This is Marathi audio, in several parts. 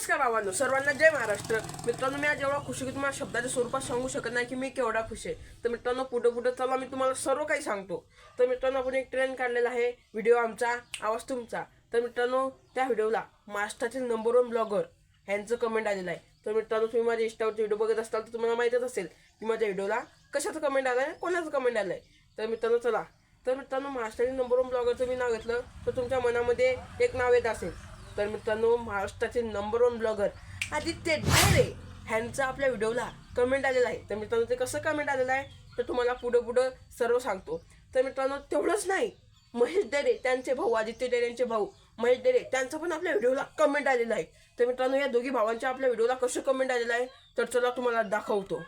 नमस्कार बाबांनो सर्वांना जय महाराष्ट्र. मित्रांनो मी आज एवढा खुशी की तुम्हाला शब्दाच्या स्वरूपात सांगू शकत नाही की मी केवढा खुश आहे. तर मित्रांनो पुढं पुढं चला मी तुम्हाला सर्व काही सांगतो. तर मित्रांनो आपण एक ट्रेंड काढलेला आहे व्हिडिओ आमचा आवाज तुमचा. तर मित्रांनो त्या व्हिडिओला महाराष्ट्रातील नंबर वन ब्लॉगर ह्यांचं कमेंट आलेलं आहे. तर मित्रांनो तुम्ही माझ्या इंस्टावरचे व्हिडिओ बघत असाल तर तुम्हाला माहीतच असेल की माझ्या व्हिडिओला कशाचं कमेंट आलं आहे कोणाचं कमेंट आलं आहे तर मित्रांनो चला. तर मित्रांनो महाराष्ट्रातील नंबर वन ब्लॉगरचं मी नाव घेतलं. तर तुमच्या मनामध्ये एक नाव येत असेल तर मित्रांनो महाराष्ट्राचे number one blogger Aditya Dhere ह्यांचा आपल्या व्हिडिओला कमेंट आलेलं आहे. तर मित्रांनो ते कसं कमेंट आलेलं आहे? तर तुम्हाला पुढं पुढं सर्व सांगतो. तर मित्रांनो तेवढंच नाही. महेश डेरे त्यांचे भाऊ आदित्य डेरे यांचे भाऊ महेश डेरे त्यांचं पण आपल्या व्हिडिओला कमेंट आलेलं आहे. तर मित्रांनो या दोघी भावांच्या आपल्या व्हिडिओला कसं कमेंट आलेलं आहे? तर चला तुम्हाला दाखवतो.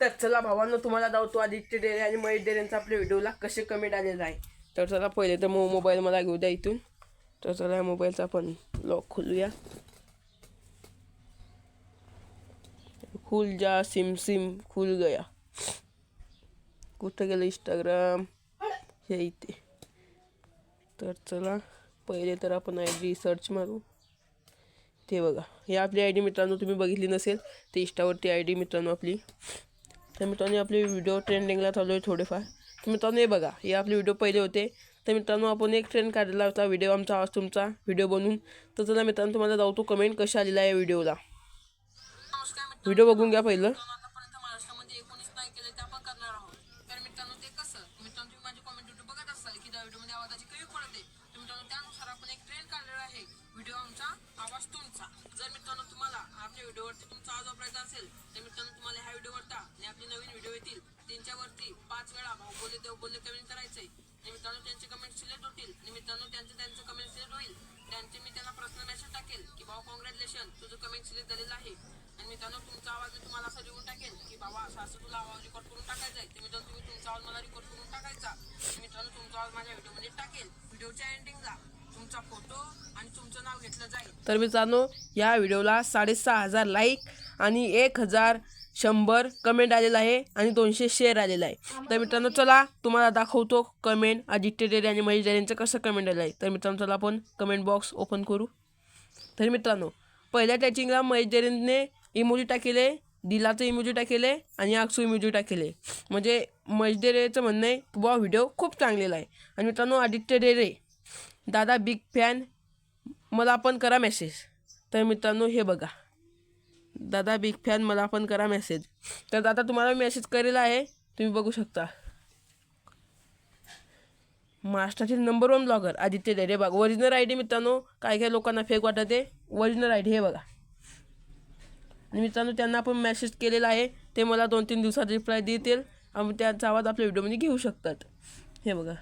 तर चला भावांना तुम्हाला दावतो आदित्य डेरे आणि महेश डेरे यांचा आपल्या व्हिडिओला कसे कमेंट आलेला आहे. तर चला पहिले तर मो मोबाईल मला घेऊ द्या इथून. तर चला या मोबाईलचा पण. लॉक खोलूया खुल जा सिम सिम खुल गया कुठं गेलं इंस्टाग्राम हे इथे तर चला पहिले तर आपण आय डी सर्च मारू ते बघा ही आपली आय डी मित्रांनो तुम्ही बघितली नसेल ते इंस्टावरती आय डी मित्रांनो आपली तर मित्रांनो आपले व्हिडिओ ट्रेंडिंगला चालू आहे थोडेफार तर मित्रांनो हे बघा हे आपले व्हिडिओ पहिले होते तर मित्रांनो आपण एक ट्रेंड काढलेला होता. व्हिडिओ आमचा आवाज तुमचा व्हिडिओ बनवून तर चला मित्रांनो तुम्हाला जाऊ तो कमेंट कशा आलेला आहे व्हिडिओला व्हिडिओ बघून घ्या पहिलं. आतापर्यंत महाराष्ट्रामध्ये एकोणीस नाही केले ते आपण करणार आहोत. तर मित्रांनो ते कसं? मित्रांनो तुम्ही माझी कॉमेंट व्हिडिओ बघत असाल की त्या व्हिडिओमध्ये आवाजाची कमी पडते. तर मित्रांनो त्यानुसार आपण एक ट्रेंड काढलेला आहे. व्हिडिओ आमचा आवाज तुमचा. जर मित्रांनो तुम्हाला आपल्या व्हिडिओवरती तुमचा आवाज वापरायचा असेल तर मित्रांनो तुम्हाला ह्या व्हिडिओवरता आणि आपले नवीन व्हिडिओ येतील. त्यांच्यावरती पाच वेळा भाऊ बोलले देव बोलले कमेंट करायचंय आणि मी त्यांना प्रश्न मेसेज टाकेल की बाबा कॉंग्रॅच्युलेशन तुझं कमेंट सिलेक्ट झालेलं आहे. आणि मित्रांनो तुमचा आवाज मी तुम्हाला असं लिहून टाकेल की बाबा असं असं तुला आवाज रेकॉर्ड करून टाकायचा आहे. तर तुम्ही तुमचा आवाज मला रेकॉर्ड करून टाकायचा. मी मित्रांनो तुमचा आवाज माझ्या व्हिडिओमध्ये टाकेल. व्हिडिओच्या एंडिंगला तुमचा फोटो आणि तुमचं नाव घेतलं जाईल. तर मित्रांनो या व्हिडिओला साडेसहा हजार लाईक आणि एक हजार शंभर कमेंट आलेला आहे आणि दोनशे शेअर आलेला आहे. तर मित्रांनो चला तुम्हाला दाखवतो कमेंट आदित्य डेरे आणि महेश डेरे यांचं कसं कमेंट आलं आहे तर मित्रांनो चला आपण कमेंट बॉक्स ओपन करू. तर मित्रांनो पहिल्या टॅचिंगला महेश डेरेंने इमोजी टाकेले दिलाचं इमोजी टाकेले आणि अक्षू इमोजी टाकेले. म्हणजे महेश डेरेचं म्हणणं आहे की बुवा व्हिडिओ खूप चांगलेला आहे. आणि मित्रांनो आदित्य डेरे दादा बिग फॅन मला पण करा मेसेज तर मित्रांनो हे बघा. दादा बिग फॅन मला पण करा मेसेज तर दादा तुम्हाला मेसेज करेल आहे तुम्ही बघू शकता. महाराष्ट्रातील number one blogger Aditya Dere बघा ओरिजिनल आय डी मित्रांनो काय काय लोकांना फेक वाटत. आहे ओरिजिनल आय डी हे बघा. आणि मित्रांनो त्यांना आपण मेसेज केलेला आहे. ते मला दोन तीन दिवसात रिप्लाय देतील. आणि त्यांचा आवाज आपल्या व्हिडिओमध्ये घेऊ शकतात. हे बघा.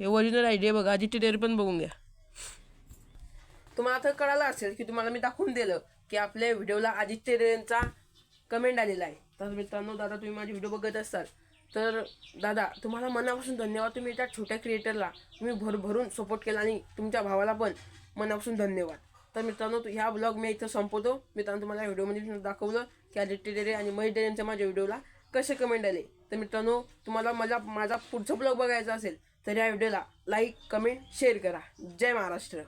हे ओरिजिनल आय डी आहे बघा. आदित्य डेरे पण बघून घ्या. तुम्हाला आता कळालं असेल की तुम्हाला मी दाखवून दिलं की आपल्या व्हिडिओला आदित्य रेंचा कमेंट आलेला आहे. तर मित्रांनो दादा तुम्ही माझे व्हिडिओ बघत असाल. तर दादा तुम्हाला मनापासून धन्यवाद. तुम्ही त्या छोट्या क्रिएटरला तुम्ही भरभरून सपोर्ट केला आणि तुमच्या भावाला पण मनापासून धन्यवाद. तर मित्रांनो ह्या ब्लॉग मी इथं संपवतो. मित्रांनो तुम्हाला व्हिडिओमध्ये दाखवलं की आदित्य डेरे आणि महेश डेरेंच्या माझ्या व्हिडिओला कसे कमेंट आले. तर मित्रांनो तुम्हाला मला माझा पुढचा ब्लॉग बघायचा असेल तर या व्हिडिओला लाईक कमेंट शेअर करा. जय महाराष्ट्र.